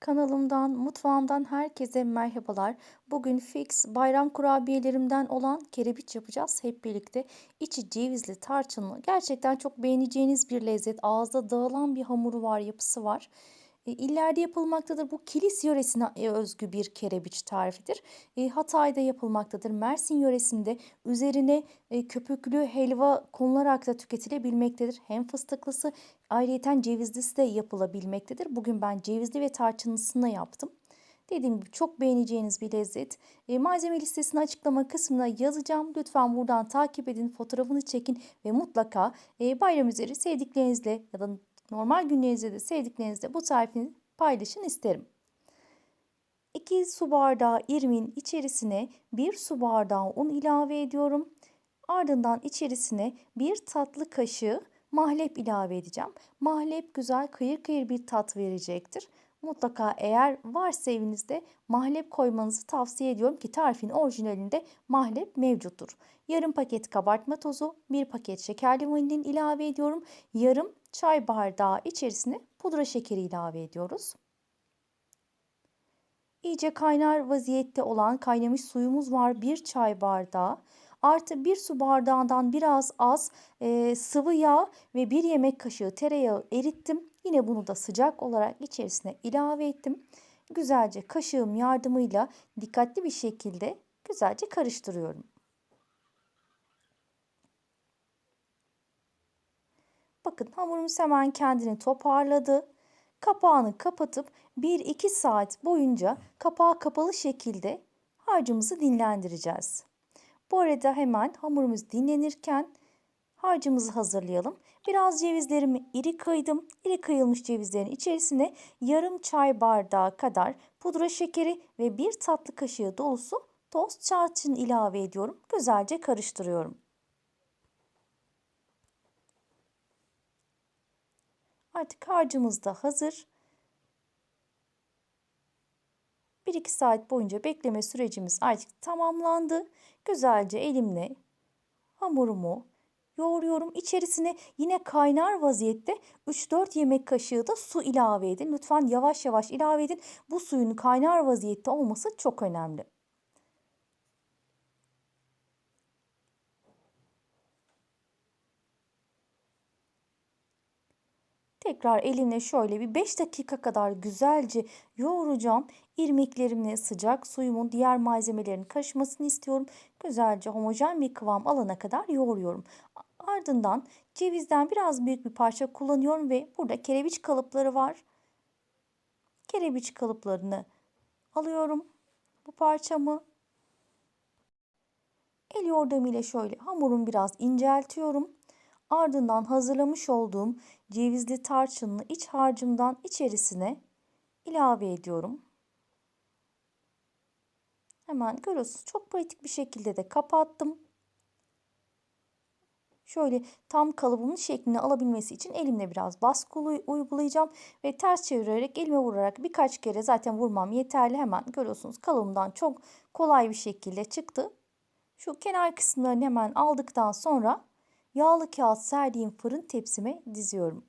Kanalımdan, mutfağımdan herkese merhabalar. Bugün fix bayram kurabiyelerimden olan kerebiç yapacağız hep birlikte. İçi cevizli, tarçınlı. Gerçekten çok beğeneceğiniz bir lezzet. Ağızda dağılan bir hamuru var, yapısı var. E, illerde yapılmaktadır. Bu Kilis yöresine e, özgü bir kerebiç tarifidir. E, Hatay'da yapılmaktadır. Mersin yöresinde üzerine köpüklü helva konularak da tüketilebilmektedir. Hem fıstıklısı ayrıyeten cevizlisi de yapılabilmektedir. Bugün ben cevizli ve tarçınlısını yaptım. Dediğim gibi çok beğeneceğiniz bir lezzet. E, malzeme listesini açıklama kısmına yazacağım. Lütfen buradan takip edin, fotoğrafını çekin ve mutlaka e, bayram üzeri sevdiklerinizle ya da normal günlerinizde de sevdiklerinizle bu tarifini paylaşın isterim. 2 su bardağı irmiğin içerisine 1 su bardağı un ilave ediyorum. Ardından içerisine 1 tatlı kaşığı mahlep ilave edeceğim. Mahlep güzel kıyır kıyır bir tat verecektir. Mutlaka eğer varsa evinizde mahlep koymanızı tavsiye ediyorum ki tarifin orijinalinde mahlep mevcuttur. Yarım paket kabartma tozu, bir paket şekerli vanilin ilave ediyorum. Yarım çay bardağı içerisine pudra şekeri ilave ediyoruz. İyice kaynar vaziyette olan kaynamış suyumuz var. Bir çay bardağı artı bir su bardağından biraz az e, sıvı yağ ve bir yemek kaşığı tereyağı erittim. Yine bunu da sıcak olarak içerisine ilave ettim. Güzelce kaşığım yardımıyla dikkatli bir şekilde güzelce karıştırıyorum. Bakın hamurumuz hemen kendini toparladı. Kapağını kapatıp 1-2 saat boyunca kapağı kapalı şekilde harcımızı dinlendireceğiz. Bu arada hemen hamurumuz dinlenirken harcımızı hazırlayalım. Biraz cevizlerimi iri kıydım. İri kıyılmış cevizlerin içerisine yarım çay bardağı kadar pudra şekeri ve bir tatlı kaşığı dolusu toz tarçın ilave ediyorum. Güzelce karıştırıyorum. Artık harcımız da hazır. 1-2 saat boyunca bekleme sürecimiz artık tamamlandı. Güzelce elimle hamurumu yoğuruyorum. İçerisine yine kaynar vaziyette 3-4 yemek kaşığı da su ilave edin. Lütfen yavaş yavaş ilave edin. Bu suyun kaynar vaziyette olması çok önemli. Tekrar elimle şöyle bir 5 dakika kadar güzelce yoğuracağım. İrmiklerimle sıcak suyumun diğer malzemelerin karışmasını istiyorum. Güzelce homojen bir kıvam alana kadar yoğuruyorum. Ardından cevizden biraz büyük bir parça kullanıyorum ve burada kerebiç kalıpları var. Kerebiç kalıplarını alıyorum. Bu parçamı el yordamıyla şöyle hamurumu biraz inceltiyorum. Ardından hazırlamış olduğum cevizli tarçınlı iç harcımdan içerisine ilave ediyorum. Hemen görüyorsunuz çok pratik bir şekilde de kapattım. Şöyle tam kalıbımın şeklini alabilmesi için elimle biraz baskı uygulayacağım ve ters çevirerek elime vurarak birkaç kere zaten vurmam yeterli. Hemen görüyorsunuz kalıbımdan çok kolay bir şekilde çıktı. Şu kenar kısımlarını hemen aldıktan sonra yağlı kağıt serdiğim fırın tepsime diziyorum.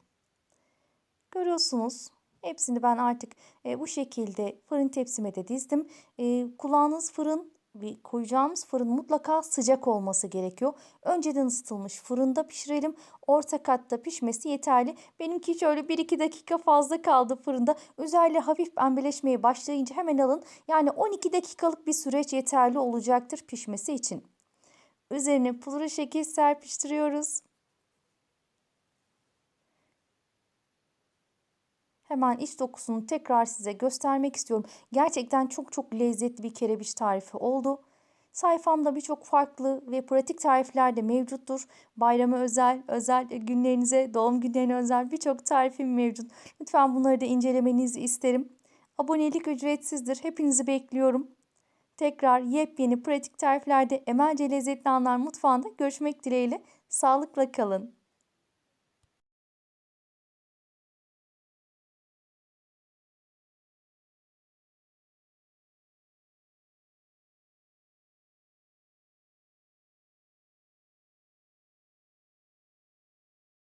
Görüyorsunuz hepsini ben artık e, bu şekilde fırın tepsime de dizdim. E, kulağınız fırın bir koyacağımız fırın mutlaka sıcak olması gerekiyor. Önceden ısıtılmış fırında pişirelim. Orta katta pişmesi yeterli. Benimki şöyle 1-2 dakika fazla kaldı fırında. Özellikle hafif pembeleşmeye başlayınca hemen alın. Yani 12 dakikalık bir süreç yeterli olacaktır pişmesi için. Üzerine pudra şeker serpiştiriyoruz. Hemen iç dokusunu tekrar size göstermek istiyorum. Gerçekten çok çok lezzetli bir kerebiç tarifi oldu. Sayfamda birçok farklı ve pratik tarifler de mevcuttur. Bayrama özel, özel günlerinize, doğum günlerine özel birçok tarifim mevcut. Lütfen bunları da incelemenizi isterim. Abonelik ücretsizdir. Hepinizi bekliyorum. Tekrar yepyeni pratik tariflerde Emelce Lezzetli Anlar Mutfağı'nda görüşmek dileğiyle. Sağlıkla kalın.